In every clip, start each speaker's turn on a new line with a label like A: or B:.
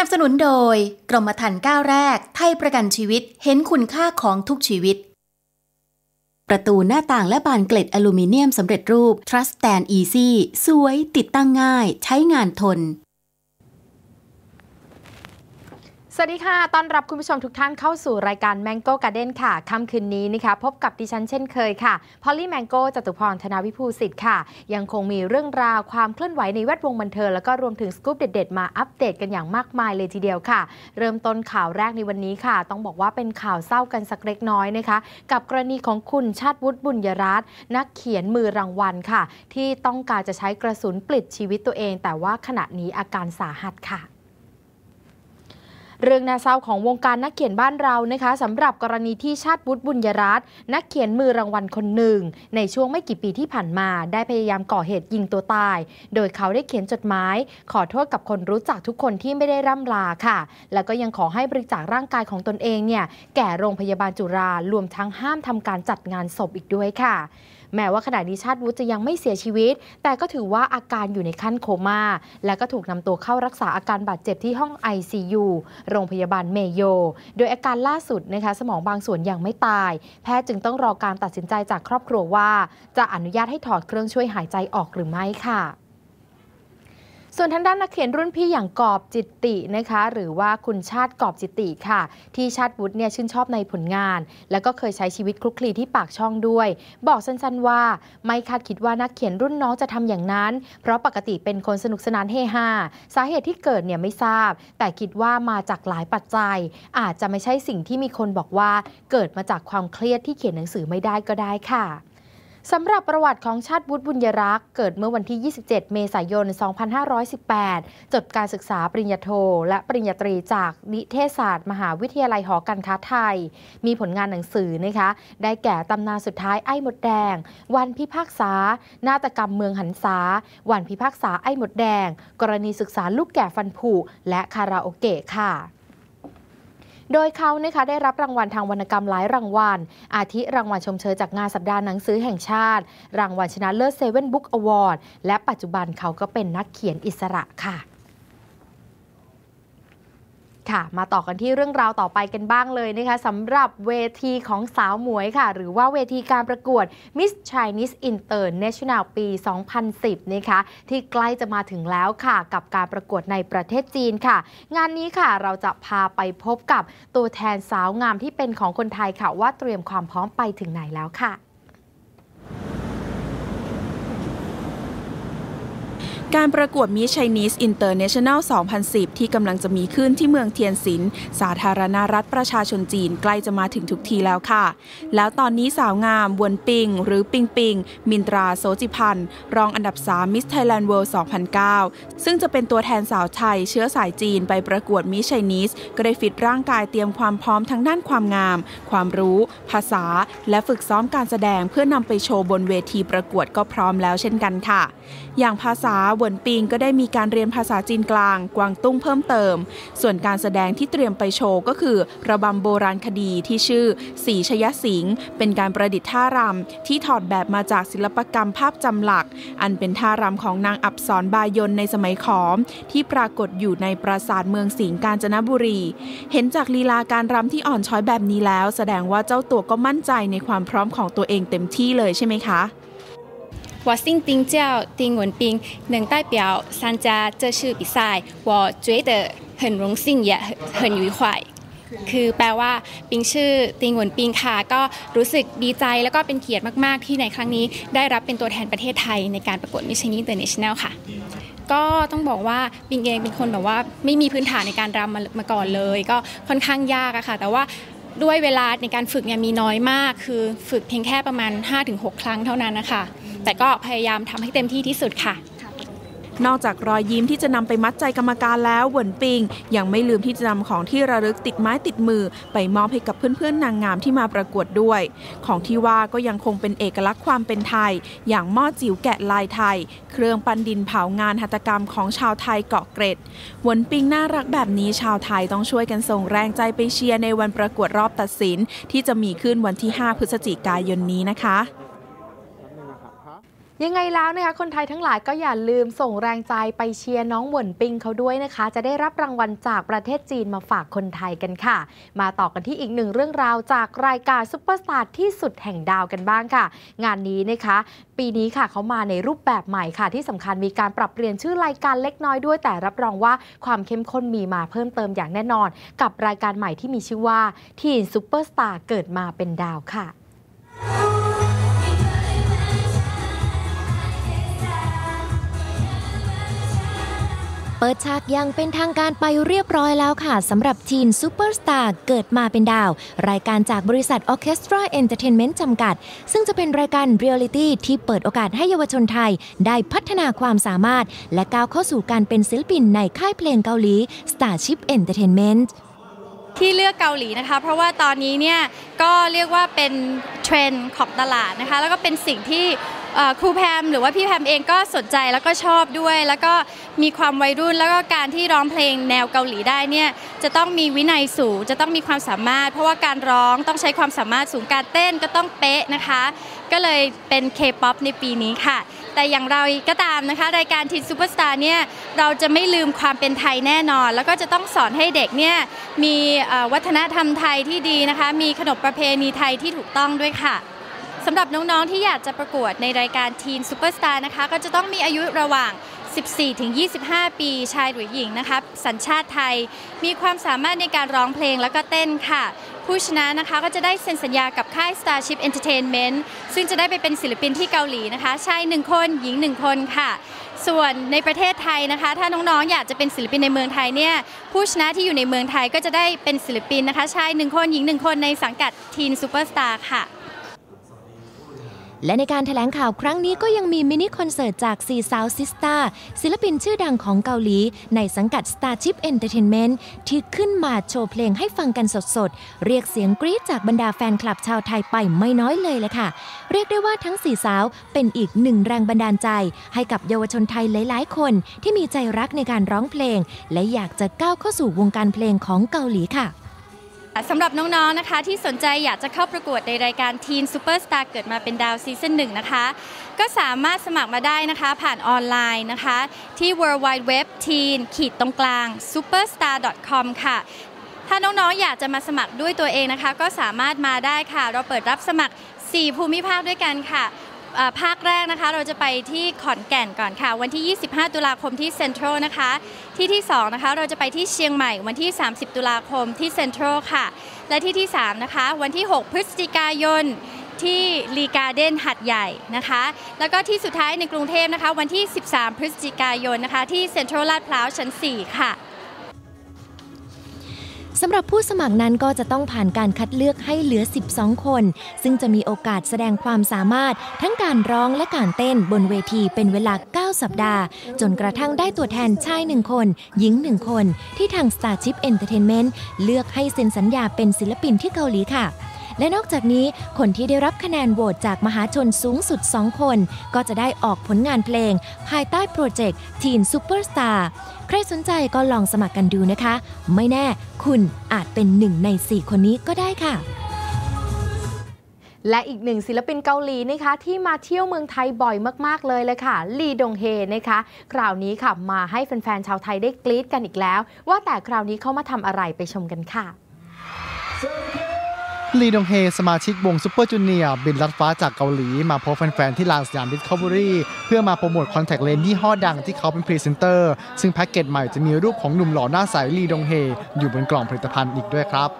A: นับสนุนโดย กรมธรรม์ก้าวแรก ไทยประกันชีวิตเห็นคุณค่าของทุกชีวิต ประตูหน้าต่างและบานเกล็ดอลูมิเนียมสำเร็จรูป Trust Stand Easy สวยติดตั้งง่าย ใช้งานทน
B: วัสดีค่ะ ต้อนรับคุณผู้ชมทุกท่านเข้าสู่รายการ Mango Garden ค่ะ ค่ำคืนนี้นะคะ พบกับดิฉันเช่นเคยค่ะ พอลลี่แมงโก้จตุพรธนาวิภูสิทธิ์ค่ะ ยังคงมีเรื่องราวความเคลื่อนไหวในแวดวงบันเทิงแล้วก็รวมถึงสกู๊ปเด็ด ๆ มาอัปเดตกันอย่างมากมายเลยทีเดียวค่ะ เริ่มต้นข่าวแรกในวันนี้ค่ะ ต้องบอกว่าเป็นข่าวเศร้ากันสักเล็กน้อยนะคะ กับกรณีของคุณชาติวุฒิบุญยรัตน์นักเขียนมือรางวัลค่ะ ที่ต้องการจะใช้กระสุนปลิดชีวิตตัวเอง แต่ว่าขณะนี้อาการสาหัสค่ะ เรื่องน่าเศร้าของวงการนักเขียนบ้านเรานะคะสำหรับกรณีที่ชาติวุฒิบุญยรัตน์นักเขียนมือรางวัลคนหนึ่ง ในช่วงไม่กี่ปีที่ผ่านมา ได้พยายามก่อเหตุยิงตัวตาย โดยเขาได้เขียนจดหมาย ขอโทษกับคนรู้จักทุกคนที่ไม่ได้ร่ำลาค่ะ แล้วก็ยังขอให้บริจาคร่างกายของตนเองเนี่ยแก่โรงพยาบาลจุฬารวมทั้งห้ามทำการจัดงานศพอีกด้วยค่ะ แม้ว่าขณะนี้ชาติวุฒิจะยังไม่เสียชีวิต แต่ก็ถือว่าอาการอยู่ในขั้นโคม่า และก็ถูกนำตัวเข้ารักษาอาการบาดเจ็บที่ห้อง ICU โรงพยาบาลเมโย โดยอาการล่าสุดนะคะสมองบางส่วนยังไม่ตาย แพทย์จึงต้องรอการตัดสินใจจากครอบครัวว่า จะอนุญาตให้ถอดเครื่องช่วยหายใจออกหรือไม่ค่ะ ส่วนทางด้านนักเขียนรุ่นพี่อย่างกอบจิตตินะคะ หรือว่าคุณชาติกอบจิตติค่ะ ที่ชาติวุฒิเนี่ยชื่นชอบในผลงาน แล้วก็เคยใช้ชีวิตคลุกคลีที่ปากช่องด้วย บอกสั้นๆว่า ไม่คาดคิดว่านักเขียนรุ่นน้องจะทำอย่างนั้น เพราะปกติเป็นคนสนุกสนานเฮฮาสาเหตุที่เกิดเนี่ยไม่ทราบ แต่คิดว่ามาจากหลายปัจจัย อาจจะไม่ใช่สิ่งที่มีคนบอกว่า เกิดมาจากความเครียดที่เขียนหนังสือไม่ได้ก็ได้ค่ะ สำหรับประวัติของชาติวุฒิบุญยรักษ์ เกิดเมื่อวันที่ 27 เมษายน 2518 จบการศึกษาปริญญาโท และปริญญาตรีจากนิเทศศาสตร์ มหาวิทยาลัยหอการค้าไทย มีผลงานหนังสือนะคะ ได้แก่ตำนานสุดท้ายไอ้หมดแดง วันพิพากษา นาฏกรรมเมืองหันษา วันพิพากษาไอ้หมดแดง กรณีศึกษาลูกแก่ฟันผุ และคาราโอเกะค่ะ โดยเขานะคะได้รับรางวัลทางวรรณกรรมหลายรางวัล อาทิรางวัลชมเชยจากงานสัปดาห์หนังสือแห่งชาติ รางวัลชนะเลิศเซเว่นบุ๊กอวอร์ดและปัจจุบันเขาก็เป็นนักเขียนอิสระค่ะ ค่ะ มาต่อกันที่เรื่องราวต่อไปกันบ้างเลยนะคะสำหรับเวทีของสาวหมวยค่ะ หรือว่าเวทีการประกวด Miss Chinese International ปี 2010 นะคะ ที่ใกล้จะมาถึงแล้วค่ะ กับการประกวดในประเทศจีนค่ะ งานนี้ค่ะเราจะพาไปพบกับตัวแทนสาวงามที่เป็นของคนไทยค่ะ ว่าเตรียมความพร้อมไปถึงไหนแล้วค่ะ
C: การประกวดมิช Chinese International 2010 ที่กำลังจะมีขึ้นที่เมืองเทียนซิน สาธารณรัฐประชาชนจีนใกล้จะมาถึงทุกทีแล้วค่ะ แล้วตอนนี้สาวงามวนปิง หรือปิงปิง มินตราโซจิพันธ์ รองอันดับ3 Miss Thailand World 2009 ซึ่งจะเป็นตัวแทนสาวไทย เชื้อสายจีนไปประกวดมิช Chinese ก็ได้ฟิตร่างกายเตรียมความพร้อมทั้งด้านความงาม ความรู้ ภาษา และฝึกซ้อมการแสดงเพื่อนำไปโชว์บนเวทีประกวดก็พร้อมแล้วเช่นกันค่ะ อย่างภาษาเวินปิงก็ได้มีการเรียนภาษาจีนกลาง กวางตุ้งเพิ่มเติม ส่วนการแสดงที่เตรียมไปโชว์ก็คือ ระบำโบราณคดีที่ชื่อสีชยสิงห์เป็นการประดิษฐ์ท่ารำที่ถอดแบบมาจากศิลปกรรมภาพจำหลัก อันเป็นท่ารำของนางอับสรบายนในสมัยขอม ที่ปรากฏอยู่ในปราสาทเมืองสิงห์กาญจนบุรี เห็นจากลีลาการรำที่อ่อนช้อยแบบนี้แล้ว แสดงว่าเจ้าตัวก็มั่นใจในความพร้อมของตัวเองเต็มที่เลยใช่ไหมคะ
D: 我姓丁叫丁文斌，能代表参加这次比赛，我觉得很荣幸也很很愉快。คือแปลว่าปิงชื่อติงหวนปิงค่ะ ก็รู้สึกดีใจแล้วก็เป็นเกียรติมาก ๆ ที่ในครั้งนี้ได้รับเป็นตัวแทนประเทศไทยในการประกวดมิชชันนีอินเตอร์เนชั่นแนลค่ะ ก็ต้องบอกว่าปิงเองเป็นคนแบบว่าไม่มีพื้นฐานในการรำมามาก่อนเลย ก็ค่อนข้างยากอะค่ะ แต่ว่าด้วยเวลาในการฝึกเนี่ยมีน้อยมาก คือฝึกเพียงแค่ประมาณ 5-6 ครั้งเท่านั้นนะคะ แต่ก็พยายามทำให้เต็มที่ที่สุดค่ะ
C: นอกจากรอยยิ้มที่จะนำไปมัดใจกรรมการแล้วเหวินปิง ยังไม่ลืมที่จะนำของที่ระลึกติดไม้ติดมือ ไปมอบให้กับเพื่อนๆ นางงามที่มาประกวดด้วย ของที่ว่าก็ยังคงเป็นเอกลักษณ์ความเป็นไทย อย่างหม้อจิ๋วแกะลายไทย เครื่องปั้นดินเผางานหัตถกรรมของชาวไทยเกาะเกร็ดเหวินปิงน่ารักแบบนี้ชาวไทยต้องช่วยกันส่งแรงใจไปเชียร์ในวันประกวดรอบตัดสิน ที่จะมีขึ้นวันที่ 5 พฤศจิกายนนี้นะคะ
B: ยังไงแล้วนะคะคนไทยทั้งหลายก็อย่าลืมส่งแรงใจไปเชียร์น้องหวนปิงเขาด้วยนะคะ จะได้รับรางวัลจากประเทศจีนมาฝากคนไทยกันค่ะ มาต่อกันที่อีกหนึ่งเรื่องราวจากรายการซุปเปอร์สตาร์ที่สุดแห่งดาวกันบ้างค่ะ งานนี้นะคะ ปีนี้ค่ะเขามาในรูปแบบใหม่ค่ะ ที่สำคัญมีการปรับเปลี่ยนชื่อรายการเล็กน้อยด้วย แต่รับรองว่าความเข้มข้นมีมาเพิ่มเติมอย่างแน่นอน กับรายการใหม่ที่มีชื่อว่าทีนซุปเปอร์สตาร์เกิดมาเป็นดาวค่ะ
E: เปิดฉากยังเป็นทางการไปเรียบร้อยแล้วค่ะสำหรับทีนซูเปอร์สตาร์เกิดมาเป็นดาว รายการจากบริษัทออเคสตราเอนเตอร์เทนเมนต์จำกัด ซึ่งจะเป็นรายการเรียลิตี้ที่เปิดโอกาสให้เยาวชนไทย ได้พัฒนาความสามารถ และก้าวเข้าสู่การเป็นศิลปินในค่ายเพลงเกาหลี Starship Entertainment
F: ที่เลือกเกาหลีนะคะ เพราะว่าตอนนี้เนี่ยก็เรียกว่าเป็นเทรนด์ของตลาดนะคะ แล้วก็เป็นสิ่งที่ ครูแพมหรือว่าพี่แพมเองก็สนใจแล้วก็ชอบด้วย แล้วก็มีความวัยรุ่นแล้วก็การที่ร้องเพลงแนวเกาหลีได้เนี่ยจะต้องมีวินัยสูง จะต้องมีความสามารถ เพราะว่าการร้องต้องใช้ความสามารถสูงการเต้นก็ต้องเป๊ะนะคะ ก็เลยเป็น K-POP ในปีนี้ค่ะ แต่อย่างเราก็ตามนะคะ รายการทีนซูเปอร์สตาร์เนี่ยเราจะไม่ลืมความเป็นไทยแน่นอน แล้วก็จะต้องสอนให้เด็กเนี่ยมีวัฒนธรรมไทยที่ดีนะคะ มีขนบประเพณีไทยที่ถูกต้องด้วยค่ะ สำหรับน้องๆ ที่อยากจะประกวดในรายการทีนซูเปอร์สตาร์นะคะ ก็จะต้องมีอายุระหว่าง 14-25 ปีชายหรือหญิงนะคะ สัญชาติไทย มีความสามารถในการร้องเพลงแล้วก็เต้นค่ะ ผู้ชนะนะคะก็จะได้เซ็นสัญญากับค่าย Starship Entertainment ซึ่งจะได้ไปเป็นศิลปินที่เกาหลีนะคะ ชาย 1 คน หญิง 1 คนค่ะ ส่วนในประเทศไทยนะคะ ถ้าน้องๆ อยากจะเป็นศิลปินในเมืองไทยเนี่ย ผู้ชนะที่อยู่ในเมืองไทยก็จะได้เป็นศิลปินนะคะ ชาย 1 คน หญิง 1 คนในสังกัดทีนซูเปอร์สตาร์ค่ะ
E: และในการถแถลงข่าวครั้งนี้ก็ยังมีมินิคอนเสิร์ตจากซีซาวซิสตาศิลปินชื่อดังของเกาหลี ในสังกัด Starship Entertainment ที่ขึ้นมาโชว์เพลงให้ฟังกันสดๆ เรียกเสียงกรี๊ดจากบรรดาแฟนคลับชาวไทยไปไม่น้อยเลยเลยค่ะ เรียกได้ว่าทั้งสี่สาวเป็นอีกหนึ่งแรงบันดาลใจ ให้กับเยาวชนไทยหลายๆ คนที่มีใจรักในการร้องเพลง และอยากจะก้าวเข้าสู่วงการเพลงของเกาหลีค่ะ
F: สำหรับน้องๆนะคะ ที่สนใจอยากจะเข้าประกวดในรายการ Teen Superstar เกิดมาเป็นดาวซีซั่นหนึ่งนะคะ ก็สามารถสมัครมาได้นะคะ ผ่านออนไลน์นะคะ ที่ w w w t e e n ขีดตรงกลาง superstar com ค่ะ ถ้าน้องๆ อยากจะมาสมัครด้วยตัวเองนะคะ ก็สามารถมาได้ค่ะ เราเปิดรับสมัคร 4 ภูมิภาคด้วยกันค่ะ ภาคแรกนะคะ เราจะไปที่ขอนแก่นก่อนค่ะ วันที่ 25 ตุลาคมที่เซ็นทรัลนะคะ ที่ที่ 2 นะคะ เราจะไปที่เชียงใหม่วันที่ 30 ตุลาคมที่เซ็นทรัลค่ะ และที่ที่ 3 นะคะ วันที่ 6 พฤศจิกายนที่ลีการ์เด้นหัดใหญ่นะคะ แล้วก็ที่สุดท้ายในกรุงเทพนะคะ วันที่ 13 พฤศจิกายนนะคะ ที่เซ็นทรัลลาดพร้าวชั้น 4 ค่ะ
E: สำหรับผู้สมัครนั้นก็จะต้องผ่านการคัดเลือกให้เหลือ 12 คน ซึ่งจะมีโอกาสแสดงความสามารถ ทั้งการร้องและการเต้นบนเวทีเป็นเวลา 9 สัปดาห์ จนกระทั่งได้ตัวแทนชาย 1 คน หญิง 1 คน ที่ทาง Starship Entertainment เลือกให้เซ็นสัญญาเป็นศิลปินที่เกาหลีค่ะ และนอกจากนี้คนที่ได้รับคะแนนโหวตจากมหาชนสูงสุด 2 คน ก็จะได้ออกผลงานเพลง ภายใต้โปรเจกต์ Teen Superstar ใครสนใจก็ลองสมัครกันดูนะคะ ไม่แน่คุณอาจเป็นหนึ่งใน 4 คนนี้ก็ได้ค่ะ
B: และอีกหนึ่งศิลปินเกาหลีนะคะที่มาเที่ยวเมืองไทยบ่อยมาก ๆ เลยเลยค่ะ ลีดงเฮนะคะ คราวนี้ค่ะมาให้แฟน ๆ ชาวไทยได้กรี๊ดกันอีกแล้ว ว่าแต่คราวนี้เขามาทำอะไรไปชมกันค่ะ
G: ลีดงเฮ สมาชิกวงซูเปอร์จูเนียร์บินลัดฟ้าจากเกาหลี มาพบแฟนๆ ที่ลานสยามดิสคัฟเวอรี่เพื่อมาโปรโมทคอนแทคเลนส์ยี่ห้อดังที่เขาเป็นพรีเซนเตอร์ ซึ่งแพ็กเกจใหม่จะมีรูปของหนุ่มหล่อหน้าใสลีดงเฮ อยู่บนกล่องผลิตภัณฑ์อีกด้วยครับ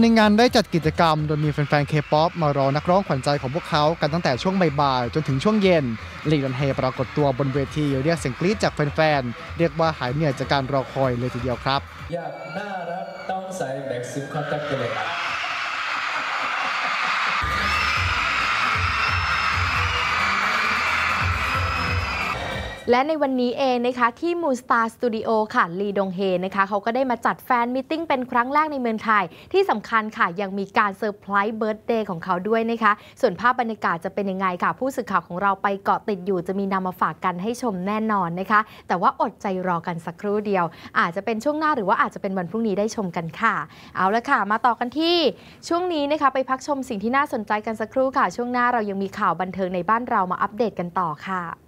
G: ในงานได้จัดกิจกรรมโดยมีแฟนๆเคป๊อปมารอนักร้องขวัญใจของพวกเขากันตั้งแต่ช่วงบ่ายๆจนถึงช่วงเย็นลีดงเฮปรากฏตัวบนเวทีเรียกเสียงกรี๊ดจากแฟนๆเรียกว่าหายเหนื่อยจากการรอคอยเลยทีเดียวครับ
H: อยากน่ารักต้องใส่แม็กซิมคอนแทคเลนส์
B: และในวันนี้เองนะคะที่ Moon Star Studio ค่ะลีดงเฮนะคะเขาก็ได้มาจัดแฟนมิทติ้งเป็นครั้งแรกในเมืองไทย ที่สำคัญค่ะยังมีการเซอร์ไพรส์เบิร์ตเดย์ของเขาด้วยนะคะ ส่วนภาพบรรยากาศจะเป็นยังไงค่ะ ผู้สื่อข่าวของเราไปเกาะติดอยู่จะมีนำมาฝากกันให้ชมแน่นอนนะคะ แต่ว่าอดใจรอกันสักครู่เดียว อาจจะเป็นช่วงหน้าหรือว่าอาจจะเป็นวันพรุ่งนี้ได้ชมกันค่ะ เอาละค่ะ มาต่อกันที่ช่วงนี้นะคะไปพักชมสิ่งที่น่าสนใจกันสักครู่ค่ะ ช่วงหน้าเรายังมีข่าวบันเทิงในบ้านเรามาอัปเดตกันต่อค่ะ